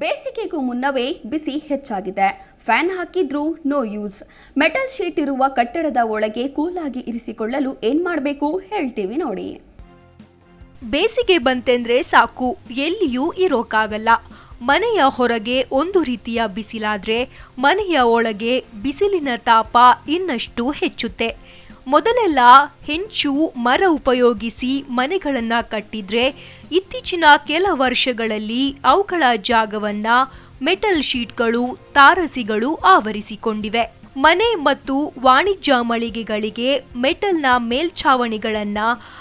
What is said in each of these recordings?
ಬೇಸಿಗೆಗೂ ಮುನ್ನವೇ ಬಿಸಿ ಹೆಚ್ಚಾಗಿದೆ. ಫ್ಯಾನ್ ಹಾಕಿದ್ರೂ ನೋ ಯೂಸ್. ಮೆಟಲ್ ಶೀಟ್ ಇರುವ ಕಟ್ಟಡದ ಒಳಗೆ ಕೂಲಾಗಿ ಇರಿಸಿಕೊಳ್ಳಲು ಏನ್ ಮಾಡಬೇಕು ಹೇಳ್ತೀವಿ ನೋಡಿ. ಬೇಸಿಗೆ ಬಂತೆಂದ್ರೆ ಸಾಕು, ಎಲ್ಲಿಯೂ ಇರೋಕ್ಕಾಗಲ್ಲ ಮನೆಯ ಹೊರಗೆ ಒಂದು ರೀತಿಯ ಬಿಸಿಲಾದ್ರೆ ಮನೆಯ ಒಳಗೆ ಬಿಸಿಲಿನ ತಾಪ ಇನ್ನಷ್ಟು ಹೆಚ್ಚುತ್ತೆ. ಮೊದಲೆಲ್ಲ ಹೆಂಚು, ಮರ ಉಪಯೋಗಿಸಿ ಮನೆಗಳನ್ನ ಕಟ್ಟಿದ್ರೆ ಇತ್ತೀಚಿನ ಕೆಲ ವರ್ಷಗಳಲ್ಲಿ ಅವುಗಳ ಜಾಗವನ್ನ ಮೆಟಲ್ ಶೀಟ್ಗಳು, ತಾರಸಿಗಳು ಆವರಿಸಿಕೊಂಡಿವೆ. ಮನೆ ಮತ್ತು ವಾಣಿಜ್ಯ ಮಳಿಗೆಗಳಿಗೆ ಮೆಟಲ್ನ ಮೇಲ್ಛಾವಣಿಗಳನ್ನ,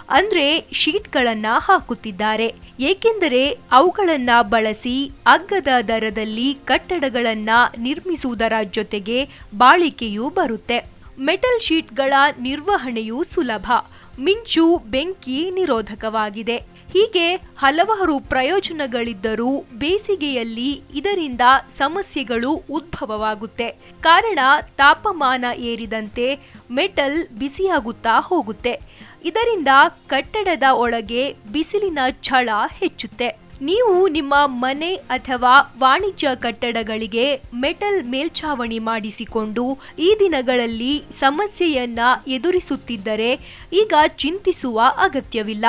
ಅಂದ್ರೆ ಶೀಟ್ಗಳನ್ನ ಹಾಕುತ್ತಿದ್ದಾರೆ. ಏಕೆಂದರೆ ಅವುಗಳನ್ನ ಬಳಸಿ ಅಗ್ಗದ ದರದಲ್ಲಿ ಕಟ್ಟಡಗಳನ್ನ ನಿರ್ಮಿಸುವುದರ ಜೊತೆಗೆ ಬಾಳಿಕೆಯೂ ಬರುತ್ತೆ. ಮೆಟಲ್ ಶೀಟ್ಗಳ ನಿರ್ವಹಣೆಯು ಸುಲಭ. ಮಿಂಚು ಬೆಂಕಿ ನಿರೋಧಕವಾಗಿದೆ. ಹೀಗೆ ಹಲವಾರು ಪ್ರಯೋಜನಗಳಿದ್ದರೂ ಬೇಸಿಗೆಯಲ್ಲಿ ಇದರಿಂದ ಸಮಸ್ಯೆಗಳು ಉದ್ಭವವಾಗುತ್ತೆ. ಕಾರಣ ತಾಪಮಾನ ಏರಿದಂತೆ ಮೆಟಲ್ ಬಿಸಿಯಾಗುತ್ತಾ ಹೋಗುತ್ತೆ. ಇದರಿಂದ ಕಟ್ಟಡದ ಒಳಗೆ ಬಿಸಿಲಿನ ಛಳ ಹೆಚ್ಚುತ್ತೆ. ನೀವು ನಿಮ್ಮ ಮನೆ ಅಥವಾ ವಾಣಿಜ್ಯ ಕಟ್ಟಡಗಳಿಗೆ ಮೆಟಲ್ ಮೇಲ್ಛಾವಣಿ ಮಾಡಿಸಿಕೊಂಡು ಈ ದಿನಗಳಲ್ಲಿ ಸಮಸ್ಯೆಯನ್ನ ಎದುರಿಸುತ್ತಿದ್ದರೆ ಈಗ ಚಿಂತಿಸುವ ಅಗತ್ಯವಿಲ್ಲ.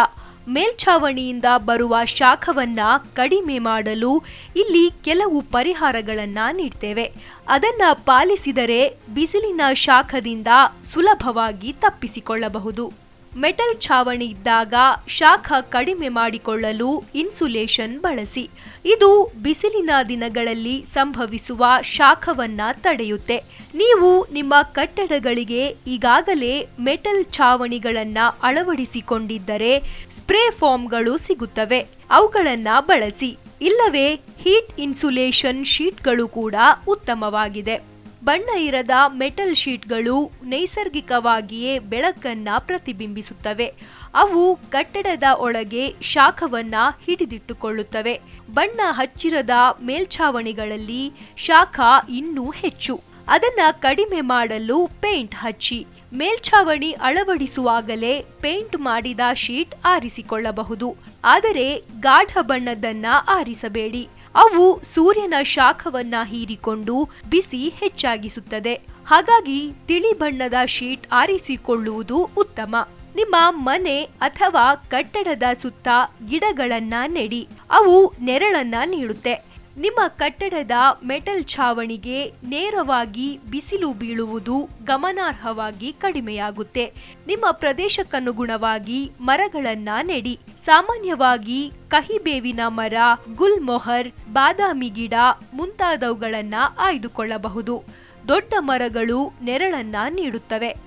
ಮೇಲ್ಛಾವಣಿಯಿಂದ ಬರುವ ಶಾಖವನ್ನ ಕಡಿಮೆ ಮಾಡಲು ಇಲ್ಲಿ ಕೆಲವು ಪರಿಹಾರಗಳನ್ನು ನೀಡ್ತೇವೆ. ಅದನ್ನ ಪಾಲಿಸಿದರೆ ಬಿಸಿಲಿನ ಶಾಖದಿಂದ ಸುಲಭವಾಗಿ ತಪ್ಪಿಸಿಕೊಳ್ಳಬಹುದು. ಮೆಟಲ್ ಛಾವಣಿ ಇದ್ದಾಗ ಶಾಖ ಕಡಿಮೆ ಮಾಡಿಕೊಳ್ಳಲು ಇನ್ಸುಲೇಷನ್ ಬಳಸಿ. ಇದು ಬಿಸಿಲಿನ ದಿನಗಳಲ್ಲಿ ಸಂಭವಿಸುವ ಶಾಖವನ್ನ ತಡೆಯುತ್ತೆ. ನೀವು ನಿಮ್ಮ ಕಟ್ಟಡಗಳಿಗೆ ಈಗಾಗಲೇ ಮೆಟಲ್ ಛಾವಣಿಗಳನ್ನ ಅಳವಡಿಸಿಕೊಂಡಿದ್ದರೆ ಸ್ಪ್ರೇ ಫಾರ್ಮ್ಗಳು ಸಿಗುತ್ತವೆ. ಅವುಗಳನ್ನ ಬಳಸಿ. ಇಲ್ಲವೇ ಹೀಟ್ ಇನ್ಸುಲೇಷನ್ ಶೀಟ್ಗಳು ಕೂಡ ಉತ್ತಮವಾಗಿದೆ. ಬಣ್ಣ ಇರದ ಮೆಟಲ್ ಶೀಟ್ಗಳು ನೈಸರ್ಗಿಕವಾಗಿಯೇ ಬೆಳಕನ್ನ ಪ್ರತಿಬಿಂಬಿಸುತ್ತವೆ. ಅವು ಕಟ್ಟಡದ ಒಳಗೆ ಶಾಖವನ್ನ ಹಿಡಿದಿಟ್ಟುಕೊಳ್ಳುತ್ತವೆ. ಬಣ್ಣ ಹಚ್ಚಿರದ ಮೇಲ್ಛಾವಣಿಗಳಲ್ಲಿ ಶಾಖ ಇನ್ನೂ ಹೆಚ್ಚು. ಅದನ್ನ ಕಡಿಮೆ ಮಾಡಲು ಪೇಂಟ್ ಹಚ್ಚಿ. ಮೇಲ್ಛಾವಣಿ ಅಳವಡಿಸುವಾಗಲೇ ಪೇಂಟ್ ಮಾಡಿದ ಶೀಟ್ ಆರಿಸಿಕೊಳ್ಳಬಹುದು. ಆದರೆ ಗಾಢ ಬಣ್ಣದನ್ನ ಆರಿಸಬೇಡಿ. ಅವು ಸೂರ್ಯನ ಶಾಖವನ್ನ ಹೀರಿಕೊಂಡು ಬಿಸಿ ಹೆಚ್ಚಾಗಿಸುತ್ತದೆ. ಹಾಗಾಗಿ ತಿಳಿ ಬಣ್ಣದ ಶೀಟ್ ಆರಿಸಿಕೊಳ್ಳುವುದು ಉತ್ತಮ. ನಿಮ್ಮ ಮನೆ ಅಥವಾ ಕಟ್ಟಡದ ಸುತ್ತ ಗಿಡಗಳನ್ನ ನೆಡಿ. ಅವು ನೆರಳನ್ನ ನೀಡುತ್ತೆ. ನಿಮ್ಮ ಕಟ್ಟಡದ ಮೆಟಲ್ ಛಾವಣಿಗೆ ನೇರವಾಗಿ ಬಿಸಿಲು ಬೀಳುವುದು ಗಮನಾರ್ಹವಾಗಿ ಕಡಿಮೆಯಾಗುತ್ತೆ. ನಿಮ್ಮ ಪ್ರದೇಶಕ್ಕನುಗುಣವಾಗಿ ಮರಗಳನ್ನ ನೆಡಿ. ಸಾಮಾನ್ಯವಾಗಿ ಕಹಿಬೇವಿನ ಮರ, ಗುಲ್ಮೊಹರ್, ಬಾದಾಮಿ ಗಿಡ ಮುಂತಾದವುಗಳನ್ನ ಆಯ್ದುಕೊಳ್ಳಬಹುದು. ದೊಡ್ಡ ಮರಗಳು ನೆರಳನ್ನ ನೀಡುತ್ತವೆ.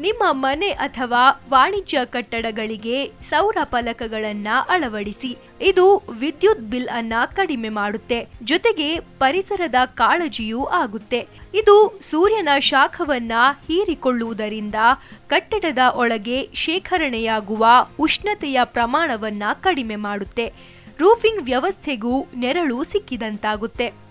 ನಿಮ್ಮ ಮನೆ ಅಥವಾ ವಾಣಿಜ್ಯ ಕಟ್ಟಡಗಳಿಗೆ ಸೌರ ಫಲಕಗಳನ್ನ ಅಳವಡಿಸಿ, ಇದು ವಿದ್ಯುತ್ ಬಿಲ್ ಅನ್ನ ಕಡಿಮೆ ಮಾಡುತ್ತೆ. ಜೊತೆಗೆ ಪರಿಸರದ ಕಾಳಜಿಯೂ ಆಗುತ್ತೆ. ಇದು ಸೂರ್ಯನ ಶಾಖವನ್ನ ಹೀರಿಕೊಳ್ಳುವುದರಿಂದ ಕಟ್ಟಡದ ಒಳಗೆ ಶೇಖರಣೆಯಾಗುವ ಉಷ್ಣತೆಯ ಪ್ರಮಾಣವನ್ನ ಕಡಿಮೆ ಮಾಡುತ್ತೆ. ರೂಫಿಂಗ್ ವ್ಯವಸ್ಥೆಗೂ ನೆರಳು ಸಿಕ್ಕಿದಂತಾಗುತ್ತೆ.